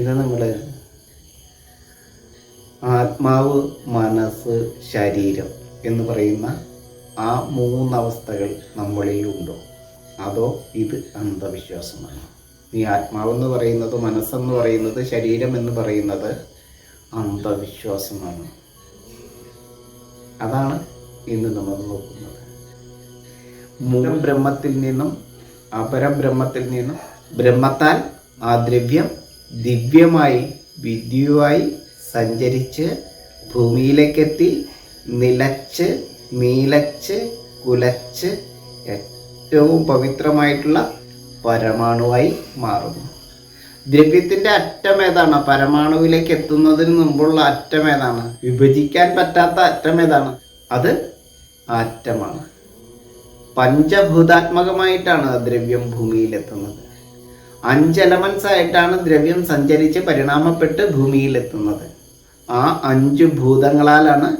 ഇത് നമ്മൾ ആത്മാവ് മനസ്സ് ശരീരം എന്ന് പറയുന്ന ആ മൂന്നവസ്ഥകൾ നമ്മളിൽ ഉണ്ടോ? അതോ ഇത് അന്ധവിശ്വാസമാണ്? ഈ ആത്മാവെന്ന് പറയുന്നത് മനസ്സെന്ന് പറയുന്നത് ശരീരം എന്ന് പറയുന്നത് അന്ധവിശ്വാസമാണ്. അതാണ് ഇന്ന് നമ്മൾ നോക്കുന്നത്. മൂലം ബ്രഹ്മത്തിൽ നിന്നും അപരബ്രഹ്മത്തിൽ നിന്നും ബ്രഹ്മത്താൽ ആ ദ്രവ്യം ദിവ്യമായി വിദ്യുവായി സഞ്ചരിച്ച് ഭൂമിയിലേക്കെത്തി നിലച്ച് നീലച്ച് കുലച്ച് ഏറ്റവും പവിത്രമായിട്ടുള്ള പരമാണുവായി മാറുന്നു. ദ്രവ്യത്തിന്റെ അറ്റം ഏതാണ്? പരമാണുവിലേക്ക് എത്തുന്നതിന് മുമ്പുള്ള അറ്റം ഏതാണ്? വിഭജിക്കാൻ പറ്റാത്ത അറ്റം ഏതാണ്? അത് ആറ്റമാണ്. പഞ്ചഭൂതാത്മകമായിട്ടാണ് ദ്രവ്യം ഭൂമിയിലെത്തുന്നത്. അഞ്ച് എലമെന്റ്സ് ആയിട്ടാണ് ദ്രവ്യം സഞ്ചരിച്ച് പരിണാമപ്പെട്ട് ഭൂമിയിലെത്തുന്നത്. ആ അഞ്ച് ഭൂതങ്ങളാലാണ്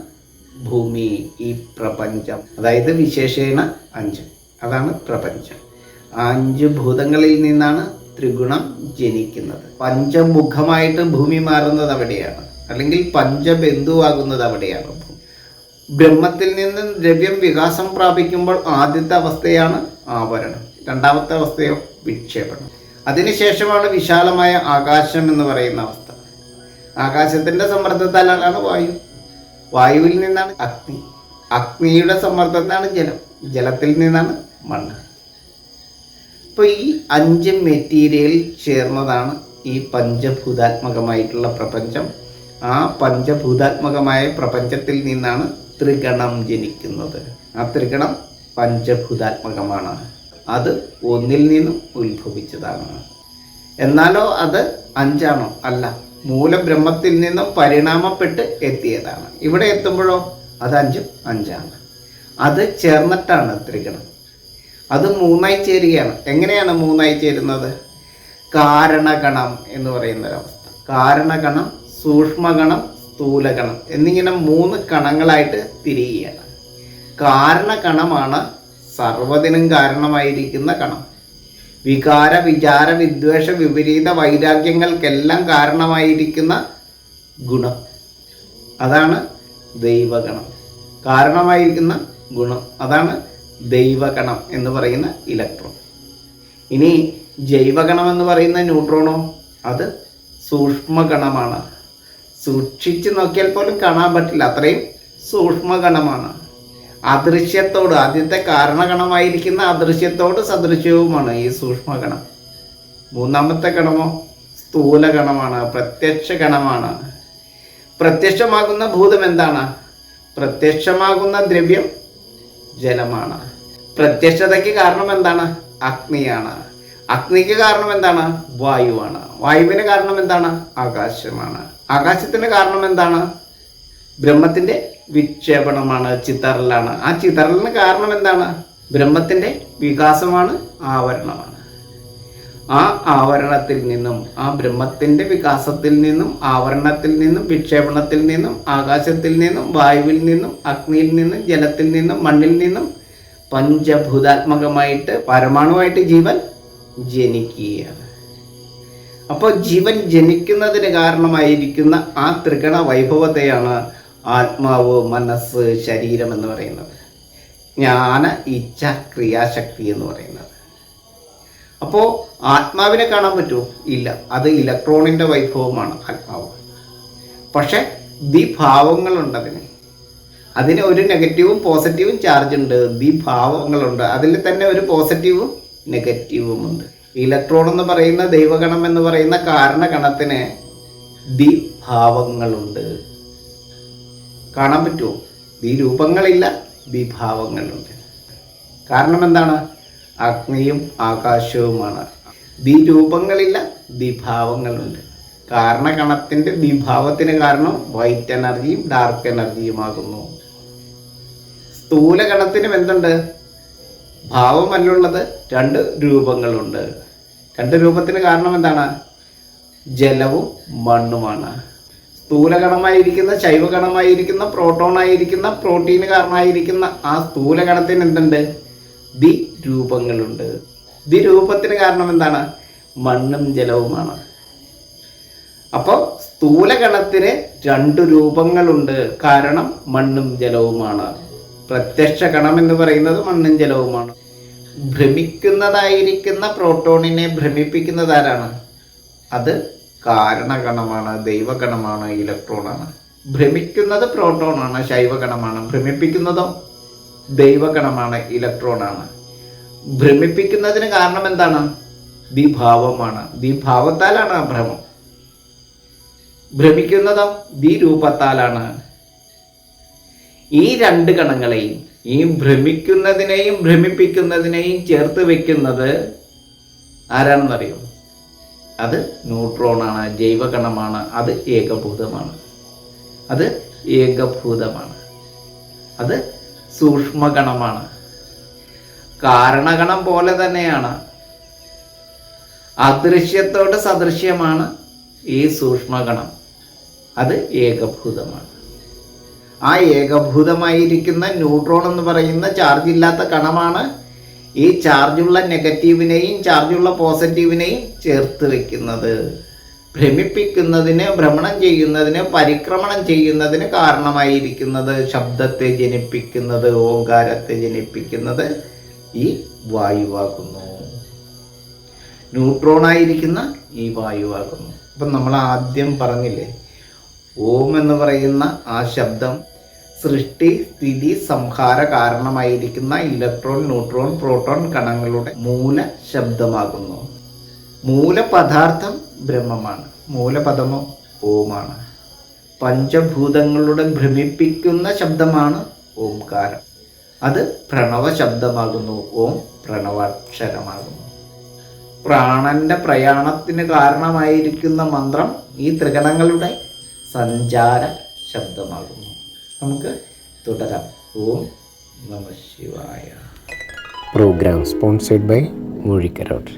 ഭൂമി ഈ പ്രപഞ്ചം. അതായത് വിശേഷേണ അഞ്ച്. അതാണ് പ്രപഞ്ചം. ആ അഞ്ച് ഭൂതങ്ങളിൽ നിന്നാണ് ത്രിഗുണം ജനിക്കുന്നത്. പഞ്ചമുഖമായിട്ട് ഭൂമി മാറുന്നത് അവിടെയാണ്. അല്ലെങ്കിൽ പഞ്ചബന്ധുവാകുന്നത് അവിടെയാണ് ബ്രഹ്മത്തിൽ നിന്ന് ദ്രവ്യം വികാസം പ്രാപിക്കുമ്പോൾ ആദ്യത്തെ അവസ്ഥയാണ് ആവരണം. രണ്ടാമത്തെ അവസ്ഥയോ വിക്ഷേപണം. അതിനുശേഷമാണ് വിശാലമായ ആകാശം എന്ന് പറയുന്ന അവസ്ഥ. ആകാശത്തിന്റെ സമ്മർദ്ദത്താലാണ് വായു. വായുവിൽ നിന്നാണ് അഗ്നി. അഗ്നിയുടെ സമ്മർദ്ദത്താണ് ജലം. ജലത്തിൽ നിന്നാണ് മണ്ണ്. അപ്പോൾ ഈ അഞ്ച് മെറ്റീരിയൽ ചേർന്നതാണ് ഈ പഞ്ചഭൂതാത്മകമായിട്ടുള്ള പ്രപഞ്ചം. ആ പഞ്ചഭൂതാത്മകമായ പ്രപഞ്ചത്തിൽ നിന്നാണ് ത്രികണം ജനിക്കുന്നത്. ആ ത്രികണം പഞ്ചഭൂതാത്മകമാണ്. അത് ഒന്നിൽ നിന്നും ഉത്ഭവിച്ചതാണ്. എന്നാലോ അത് അഞ്ചാണോ? അല്ല മൂലബ്രഹ്മത്തിൽ നിന്നും പരിണാമപ്പെട്ട് എത്തിയതാണ്. ഇവിടെ എത്തുമ്പോഴോ? അത് അഞ്ചും അഞ്ചാണ്. അത് ചേർന്നിട്ടാണ് ത്രികണം. അത് മൂന്നായി ചേരുകയാണ്. എങ്ങനെയാണ് മൂന്നായി ചേരുന്നത്? കാരണഗണം എന്ന് പറയുന്ന ഒരവസ്ഥ കാരണഗണം സൂക്ഷ്മഗണം സ്ഥൂലഗണം എന്നിങ്ങനെ മൂന്ന് കണങ്ങളായിട്ട് തിരിയുകയാണ്. കാരണകണമാണ് സർവതിനും കാരണമായിരിക്കുന്ന കണം. വികാര വിചാര വിദ്വേഷ വിപരീത വൈരാഗ്യങ്ങൾക്കെല്ലാം കാരണമായിരിക്കുന്ന ഗുണം. അതാണ് ദൈവഗണം. കാരണമായിരിക്കുന്ന ഗുണം. അതാണ് ദൈവഗണം എന്ന് പറയുന്ന ഇലക്ട്രോൺ. ഇനി ജൈവഗണം എന്ന് പറയുന്ന ന്യൂട്രോണോ? അത് സൂക്ഷ്മഗണമാണ്. സൂക്ഷിച്ച് നോക്കിയാൽ പോലും കാണാൻ പറ്റില്ല. അത്രയും സൂക്ഷ്മഗണമാണ്. അദൃശ്യത്തോട് ആദ്യത്തെ കാരണഗണമായിരിക്കുന്ന അദൃശ്യത്തോട് സദൃശ്യവുമാണ് ഈ സൂക്ഷ്മഗണം. മൂന്നാമത്തെ ഗണമോ? സ്ഥൂല ഗണമാണ് പ്രത്യക്ഷ ഗണമാണ് പ്രത്യക്ഷമാകുന്ന ഭൂതം എന്താണ്? പ്രത്യക്ഷമാകുന്ന ദ്രവ്യം ജലമാണ്. പ്രത്യക്ഷതയ്ക്ക് കാരണം എന്താണ്? അഗ്നിയാണ്. അഗ്നിക്ക് കാരണം എന്താണ്? വായുവാണ്. വായുവിന് കാരണം എന്താണ്? ആകാശമാണ്. ആകാശത്തിന് കാരണം എന്താണ്? ബ്രഹ്മത്തിന്റെ വിക്ഷേപണമാണ് ചിത്തറലാണ് ആ ചിത്തറലിന് കാരണം എന്താണ്? ബ്രഹ്മത്തിന്റെ വികാസമാണ് ആവരണമാണ്. ആ ആവരണത്തിൽ നിന്നും ആ ബ്രഹ്മത്തിന്റെ വികാസത്തിൽ നിന്നും ആവരണത്തിൽ നിന്നും വിക്ഷേപണത്തിൽ നിന്നും ആകാശത്തിൽ നിന്നും വായുവിൽ നിന്നും അഗ്നിയിൽ നിന്നും ജലത്തിൽ നിന്നും മണ്ണിൽ നിന്നും പഞ്ചഭൂതാത്മകമായിട്ട് പരമാണുവായിട്ട് ജീവൻ ജനിക്കുകയാണ്. അപ്പോൾ ജീവൻ ജനിക്കുന്നതിന് കാരണമായിരിക്കുന്ന ആ ത്രികണ വൈഭവത്തെയാണ് ആത്മാവ് മനസ്സ് ശരീരം എന്ന് പറയുന്നത്. ജ്ഞാന ഇച്ഛ ക്രിയാശക്തി എന്ന് പറയുന്നത്. അപ്പോൾ ആത്മാവിനെ കാണാൻ പറ്റുമോ? ഇല്ല. അത് ഇലക്ട്രോണിന്റെ വൈഭവമാണ് ആത്മാവ്. പക്ഷേ ദ്വിഭാവങ്ങളുണ്ട് അതിന് അതിന് ഒരു നെഗറ്റീവും പോസിറ്റീവും ചാർജ് ഉണ്ട്. ദ്വിഭാവങ്ങളുണ്ട്. അതിൽ തന്നെ ഒരു പോസിറ്റീവും നെഗറ്റീവും ഉണ്ട്. ഇലക്ട്രോൺ എന്ന് പറയുന്ന ദൈവഗണം എന്ന് പറയുന്ന കാരണഗണത്തിന് ദ്വിഭാവങ്ങളുണ്ട്. കാണാൻ പറ്റുമോ? ദ്വിരൂപങ്ങളില്ല വിഭാവങ്ങളുണ്ട് കാരണം എന്താണ്? അഗ്നിയും ആകാശവുമാണ്. ദ്വിരൂപങ്ങളില്ല വിഭാവങ്ങളുണ്ട് കാരണകണത്തിന്റെ വിഭാവത്തിന് കാരണം വൈറ്റ് എനർജിയും ഡാർക്ക് എനർജിയുമാകുന്നു സ്ഥൂലകണത്തിനും എന്തുണ്ട്? ഭാവമല്ലുള്ളത് രണ്ട് രൂപങ്ങളുണ്ട്. രണ്ട് രൂപത്തിന് കാരണം എന്താണ്? ജലവും മണ്ണുമാണ്. സ്ഥൂലകണമായിരിക്കുന്ന ശൈവകണമായിരിക്കുന്ന പ്രോട്ടോണായിരിക്കുന്ന പ്രോട്ടീന് കാരണമായിരിക്കുന്ന ആ സ്ഥൂലകണത്തിന് എന്തുണ്ട്? ദി രൂപങ്ങളുണ്ട് ദി രൂപത്തിന് കാരണം എന്താണ്? മണ്ണും ജലവുമാണ്. അപ്പോൾ സ്ഥൂലഗണത്തിന് രണ്ട് രൂപങ്ങളുണ്ട്. കാരണം മണ്ണും ജലവുമാണ്. പ്രത്യക്ഷ ഗണം എന്ന് പറയുന്നത് മണ്ണും ജലവുമാണ്. ഭ്രമിക്കുന്നതായിരിക്കുന്ന പ്രോട്ടോണിനെ ഭ്രമിപ്പിക്കുന്നത് ആരാണ്? അത് കാരണഗണമാണ് ദൈവഗണമാണ് ഇലക്ട്രോണാണ്. ഭ്രമിക്കുന്നത് പ്രോട്ടോണാണ് ശൈവഗണമാണ്. ഭ്രമിപ്പിക്കുന്നതോ ദൈവഗണമാണ് ഇലക്ട്രോണാണ്. ഭ്രമിപ്പിക്കുന്നതിന് കാരണം എന്താണ്? ദ്വിഭാവമാണ് ദ്വിഭാവത്താലാണ് ആ ഭ്രമം. ഭ്രമിക്കുന്നതോ ദ്വിരൂപത്താലാണ് ഈ രണ്ട് ഗണങ്ങളെയും ഈ ഭ്രമിക്കുന്നതിനെയും ഭ്രമിപ്പിക്കുന്നതിനെയും ചേർത്ത് വെക്കുന്നത് ആരാണെന്നറിയോ? അത് ന്യൂട്രോണാണ് ജൈവകണമാണ് അത് ഏകഭൂതമാണ്. അത് ഏകഭൂതമാണ്. അത് സൂക്ഷ്മഗണമാണ് കാരണഗണം പോലെ തന്നെയാണ്. അദൃശ്യത്തോട് സദൃശ്യമാണ് ഈ സൂക്ഷ്മഗണം അത് ഏകഭൂതമാണ്. ആ ഏകഭൂതമായിരിക്കുന്ന ന്യൂട്രോൺ എന്ന് പറയുന്ന ചാർജ് ഇല്ലാത്ത കണമാണ് ഈ ചാർജുള്ള നെഗറ്റീവിനെയും ചാർജുള്ള പോസിറ്റീവിനെയും ചേർത്ത് വെക്കുന്നത്. ഭ്രമിപ്പിക്കുന്നതിന് ഭ്രമണം ചെയ്യുന്നതിന് പരിക്രമണം ചെയ്യുന്നതിന് കാരണമായിരിക്കുന്നത് ശബ്ദത്തെ ജനിപ്പിക്കുന്നത് ഓങ്കാരത്തെ ജനിപ്പിക്കുന്നത് ഈ വായുവാകുന്നു. ന്യൂട്രോണായിരിക്കുന്ന ഈ വായുവാകുന്നു. അപ്പം നമ്മൾ ആദ്യം പറഞ്ഞില്ലേ ഓം എന്ന് പറയുന്ന ആ ശബ്ദം സൃഷ്ടി സ്ഥിതി സംഹാര കാരണമായിരിക്കുന്ന ഇലക്ട്രോൺ ന്യൂട്രോൺ പ്രോട്ടോൺ കണങ്ങളുടെ മൂല ശബ്ദമാകുന്നു. മൂലപദാർത്ഥം ബ്രഹ്മമാണ്. മൂലപദമോ ഓമാണ്. പഞ്ചഭൂതങ്ങളുടെ ഭ്രമിപ്പിക്കുന്ന ശബ്ദമാണ് ഓംകാരം. അത് പ്രണവ ശബ്ദമാകുന്നു. ഓം പ്രണവാക്ഷരമാകുന്നു. പ്രാണന്റെ പ്രയാണത്തിന് കാരണമായിരിക്കുന്ന മന്ത്രം ഈ ത്രികണങ്ങളുടെ സഞ്ചാര ശബ്ദമാകുന്നു. നമുക്ക് തുടരാം ഓം നമ ശിവായ program sponsored by Murikarote.